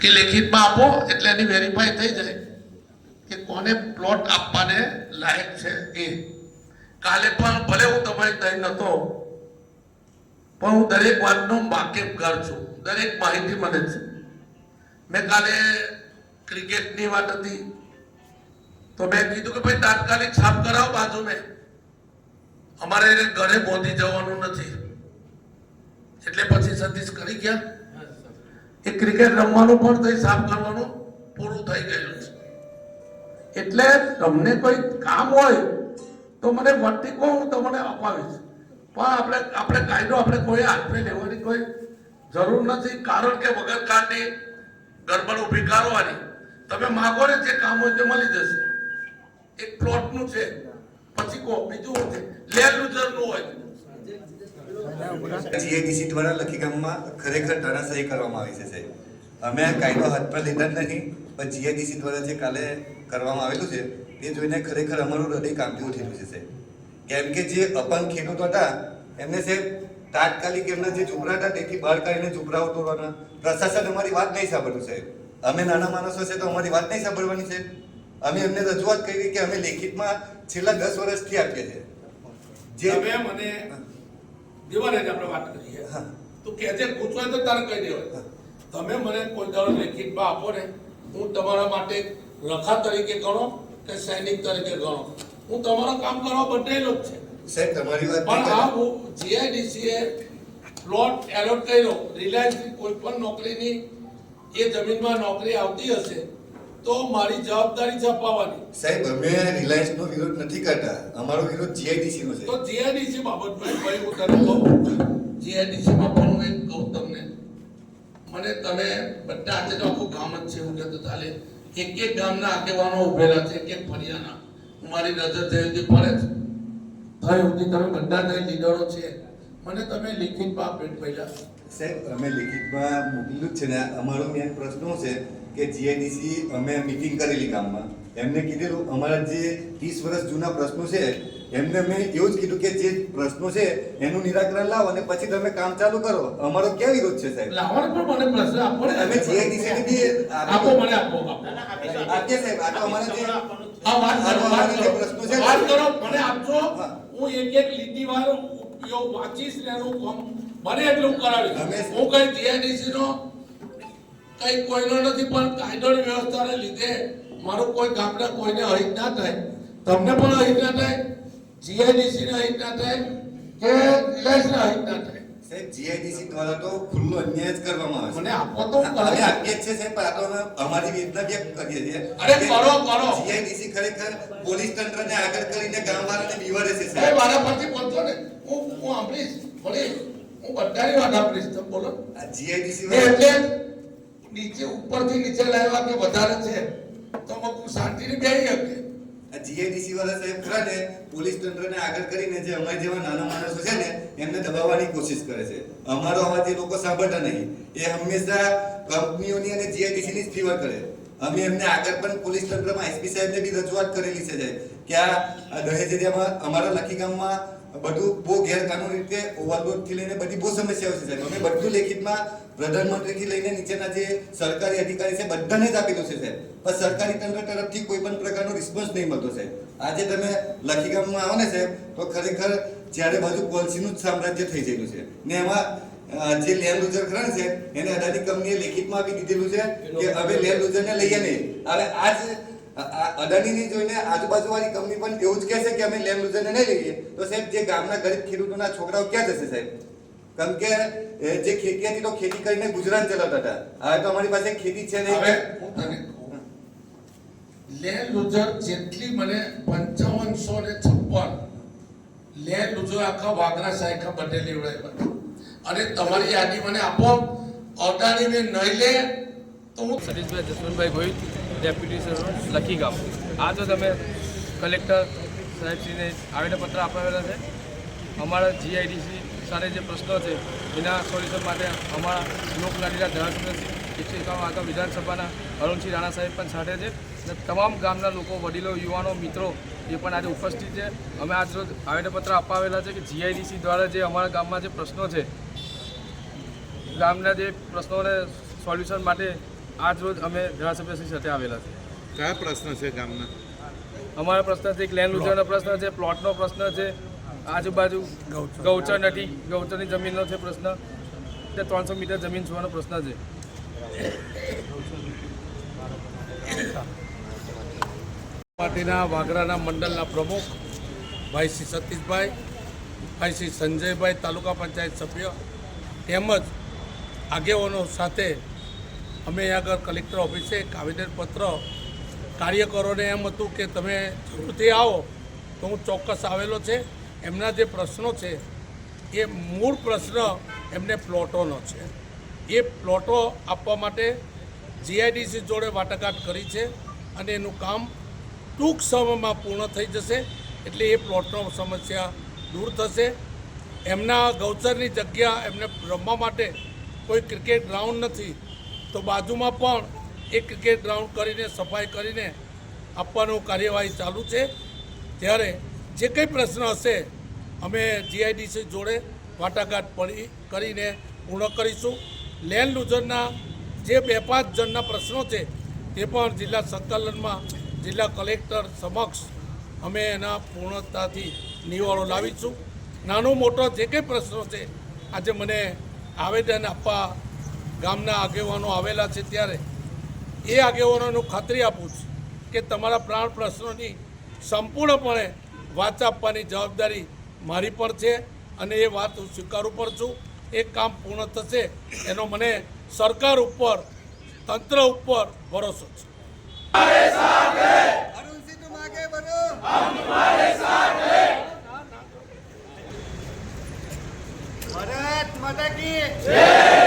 કે લેખિતમાં આપો એટલે એની વેરીફાઈ થઈ જાય કે કોને પ્લોટ આપવાને લાયક છે એ. કાલે પણ ભલે હું તમારી ત્યાં નહોતો પણ હું દરેક વાતનો વાકેફગાર છું. દરેક માહિતી મને છે. મેં કાલે ક્રિકેટની વાત હતી. તો મેં કીધું કે ભાઈ તાત્કાલિક સાફ કરાવો બાજુ મેં અમારે ઘરે પહોંચી જવાનું નથી. એટલે પછી સતીશ કરી ગયા. એ ક્રિકેટ રમવાનું પણ થઈ સાફ કરવાનું પૂરું થઈ ગયેલું છે. એટલે તમને કોઈ કામ હોય તો મને વટી કહો, હું તમને અપાવીશ. પણ આપણે આપણે કાયદો આપણે કોઈ હાથે લેવાની કોઈ જરૂર નથી, કારણ કે વગર કારની ગરબડ ઊભી કરવાની. તમે માગો ને જે કામ હોય તે મળી જશે. એક પ્લોટનું છે. પછી કહો, બીજું છે? લેરનું હોય. જીઆઈડીસી દ્વારા લખી ગામમાં ખરેખર તાનાશાહી કરવામાં આવી છે અમે આ કાયદો હાથ પર લીધા જ પણ જીઆઈડીસી દ્વારા જે કાલે કરવામાં આવેલું છે, તે જોઈને ખરેખર અમારું હૃદય કામથી ઉઠેલું છે કેમ કે જે અપંગ ખેડૂતો હતા, એમને, સાહેબ, તાત્કાલિક એમના જે ઝૂંપડા હતા, તેથી બહાર કાઢીને ઝૂંપડાઓ તોડવાના. પ્રશાસન અમારી વાત નહીં સાંભળ્યું, સાહેબ. અમે નાના માણસો છે, તો અમારી વાત નહીં સાંભળવાની છે અમે એમને રજૂઆત કરી કે અમે લેખિતમાં છેલ્લા દસ વર્ષથી આપીએ છીએ. જે મને દિવાળી જ આપણે વાત કરીએ હા. કે કહેજે પૂછવા તો તારે કહી દેવાય. તમે મને કોઈ દાડો લેખિતમાં આપો ને હું તમારા માટે રખા તરીકે ગણો કે સૈનિક તરીકે ગણો? હું તમારું કામ કરવા બદલેલો જ છે. સાહેબ તમારી વાત પણ આ જીઆઈડીસી એ પ્લોટ એલોટ કર્યો. રિલાયન્સની કોઈ પણ નોકરીની એ જમીનમાં નોકરી આવતી હશે તો મારી જવાબદારી જપાવવાની સાહેબ અમે રિલાયન્સ નો વિરોધ નથી કરતા. અમારો વિરોધ જીઆઈડીસી નો તો જીઆઈડીસી બાબતમાં ભાઈ હું તને કહું. જીઆઈડીસી માં પણ હું એક કહું તમને. મને તમે બધા આજે તો આખું ગામ જ છે હું કહેતો ચાલે એક એક ગામના આગેવાનો ઉભેલા છે એક એક ફરિયાના. મારી નજર થઈ હતી પડે છે થઈ સુધી તમે બધા જ લીડરો છે. મને તમે લિખિતમાં બાપ ભેટ પહેલા સાહેબ અમે લિખિતમાં મોકલેલું જ છે ને અમારો મેન પ્રશ્ન છે? કે જીઆઈડીસી અમે મિટિંગ કરેલી ગામમાં. એમને કીધેલું અમારા જે ત્રીસ વર્ષ જૂના પ્રશ્નો છે એમને મેં એવું જ કીધું કે જે પ્રશ્નો છે એનું નિરાકરણ લાવો અને પછી તમે કામ ચાલુ કરો. અમારો ક્યાં વિરોધ છે સાહેબ? લાવવાનો પણ મને પ્રશ્ન આપો ને. અમે જીઆઈડીસી ને બી આપો મને આપો આપકે સાહેબ. આ તો અમારા જે આ વાત કરો. વાત કરો પ્રશ્નો છે વાત કરો મને આપજો. હું. એક એક લીટી વાર ઉપયોગ વાંચીશ ને એનું કામ. બને એટલું કરાવીશ હું કઈ જીઆઈડીસી નો કઈ કોઈનો નથી પણ કાયદોની વ્યવસ્થાને લીધે મારું કોઈ ગામના કોઈને અહિત ના થાય. તમને પણ અહિત ના થાય? જીઆઈડીસી ને અહિત ના થાય? કે રિલાયન્સ ને અહિત ના થાય? સાહેબ જીઆઈડીસી દ્વારા તો ખુલ્લો અન્યાય જ કરવામાં આવે છે. મને આપો તો અમે આપીએ છે. સાહેબ આ તો અમારી વેદના વ્યક્ત કરીએ છીએ. અરે કરો, કરો. જીઆઈડીસી ખરેખર પોલીસ તંત્રને આગળ કરીને ગામવાળાને બીવાડે છે સાહેબ. મારા પરથી બોલતો ને? હું હું ભલે હું બધાની વાત તમે બોલો. જીઆઈડીસી એટલે નીચે ઉપરથી નીચે લાવ્યા કે વધારે છે, તો હું શાંતિથી બેહી શકે આ જીઆઈડીસી વાળા સાહેબ ખરા ને, પોલીસ તંત્રને આગળ કરીને જે અમારા જેવા નાના માણસો છે ને, એમને દબાવવાની કોશિશ કરે છે. અમારો અવાજ એ લોકો સાંભળતા નહીં. એ હંમેશા કંપનીઓની અને જીએડીસીની જ ફીવર કરે. અમે એમને આગળ પણ પોલીસ તંત્રમાં એસપી સાહેબને બી રજૂઆત કરેલી છે કે આ દહેજ એરિયામાં અમારા લખી ગામમાં બધું બહુ ગેરકાનૂની રીતે ઓવરલોડથી લઈને બધી બહુ સમસ્યાઓ છે સાહેબ. અમે બધું લેખિતમાં પ્રધાનમંત્રીથી લઈને નીચેના જે સરકારી અધિકારી છે બધાને જ આપેલું છે સાહેબ. પણ સરકારી તંત્ર તરફથી કોઈ પણ પ્રકારનો રિસ્પોન્સ નહીં મળતો સાહેબ. આજે તમે લખી ગામમાં આવો ને સાહેબ તો ખરેખર જ્યારે બાજુ કોલસીનું જ સામ્રાજ્ય થઈ ગયેલું છે. ને એમાં જે લેન્ડ લુઝર ખરા છે એને અદાની કંપનીએ લેખિતમાં આપી દીધેલું છે કે હવે લેન્ડ લુઝરને લઈએ નહીં. હવે આજ આ- આ અદાનીની જોઈને આજુબાજુવાળી કંપની પણ એવું જ કહેશે કે અમે લેન્ડ યુઝરને નહીં લઈએ. તો સાહેબ જે ગામના ગરીબ ખેડૂતોના છોકરાઓ ક્યાં જશે સાહેબ? કેમ કે જે ખેતી હતી તો ખેતી કરીને ગુજરાત ચલાવતા હતા. હવે તો અમારી પાસે ખેતી છે નહીં. હું લેન્ડ લુઝર જેટલી મને પંચાવનસો ને છપ્પન લેન્ડ લુઝર આખા વાગરા સાયખા બદલી એવડાવ્યા અને તમારી યાદી મને આપો. અદાણીને નહીં લે તો હું સતીશભાઈ જસવંતભાઈ ગોહિલ ડેપ્યુટી સર્વન્ટ લખી ગામ આ તો તમે કલેક્ટર સાહેબશ્રીને આવેદનપત્ર આપાવેલા છે. અમારા જીઆઈડીસી સાથે જે પ્રશ્નો છે, એના સોલ્યુશન માટે અમારા લોકલાડીના ધારાસભ્ય એકસો એકાવન આગળ વિધાનસભાના અરુણસિંહ રાણા સાહેબ પણ સાથે છે. અને તમામ ગામના લોકો, વડીલો, યુવાનો, મિત્રો એ પણ આજે ઉપસ્થિત છે. અમે આજ રોજ આવેદનપત્ર અપાવેલા છે કે જીઆઈડીસી દ્વારા જે અમારા ગામમાં જે પ્રશ્નો છે, ગામના જે પ્રશ્નોને સોલ્યુશન માટે આજ રોજ અમે ધારાસભ્યશ્રી સાથે આવેલા છે કયા પ્રશ્ન છે ગામના? અમારા પ્રશ્ન છે એક લેન્ડ લૂંટવાનો પ્રશ્ન છે પ્લોટનો પ્રશ્ન છે આજુબાજુ ગૌચર. નથી ગૌચરની જમીનનો છે પ્રશ્ન. તે ત્રણસો મીટર જમીન છોડવાનો પ્રશ્ન છે. પાર્ટીના વાગરાના મંડળના પ્રમુખ ભાઈ શ્રી સતીશભાઈ ભાઈ શ્રી સંજયભાઈ તાલુકા પંચાયત સભ્ય તેમજ આગેવાનો સાથે અમે આગળ કલેક્ટર ઓફિસે એક આવેદનપત્ર કાર્યકરોને એમ હતું કે તમે જરૂરથી આવો તો હું ચોક્કસ આવેલો છે. એમના જે પ્રશ્નો છે, એ મૂળ પ્રશ્ન એમને પ્લોટોનો છે. એ પ્લોટો આપવા માટે જીઆઈડીસી જોડે વાટાઘાટ કરી છે અને એનું કામ ટૂંક સમયમાં પૂર્ણ થઈ જશે એટલે એ પ્લોટનો સમસ્યા દૂર થશે. એમના ગૌચરની જગ્યા એમને રમવા માટે કોઈ ક્રિકેટ ગ્રાઉન્ડ નથી. તો બાજુમાં પણ એક ક્રિકેટ ગ્રાઉન્ડ કરીને, સફાઈ કરીને આપવાનું કાર્યવાહી ચાલુ છે. ત્યારે જે કંઈ પ્રશ્ન હશે, અમે જીઆઈડીસી જોડે વાટાઘાટ પડી કરીને પૂર્ણ કરીશું. લેન્ડ લુઝરના જે બે પાંચ જણના પ્રશ્નો છે, તે પણ જિલ્લા સંકલનમાં જિલ્લા કલેક્ટર સમક્ષ અમે એના પૂર્ણતાથી નિવારો લાવીશું. નાનો મોટો જે કંઈ પ્રશ્નો છે, આજે મને આવેદન આપવા ગામના આગેવાનો આવેલા છે ત્યારે એ આગેવાનોનું ખાતરી આપું છું કે તમારા પ્રાણ પ્રશ્નોની સંપૂર્ણપણે વાત આપવાની જવાબદારી મારી પર છે અને એ વાત હું સ્વીકારું પર છું. એ કામ પૂર્ણ થશે એનો મને સરકાર ઉપર, તંત્ર ઉપર ભરોસો છે. માતા કી જય!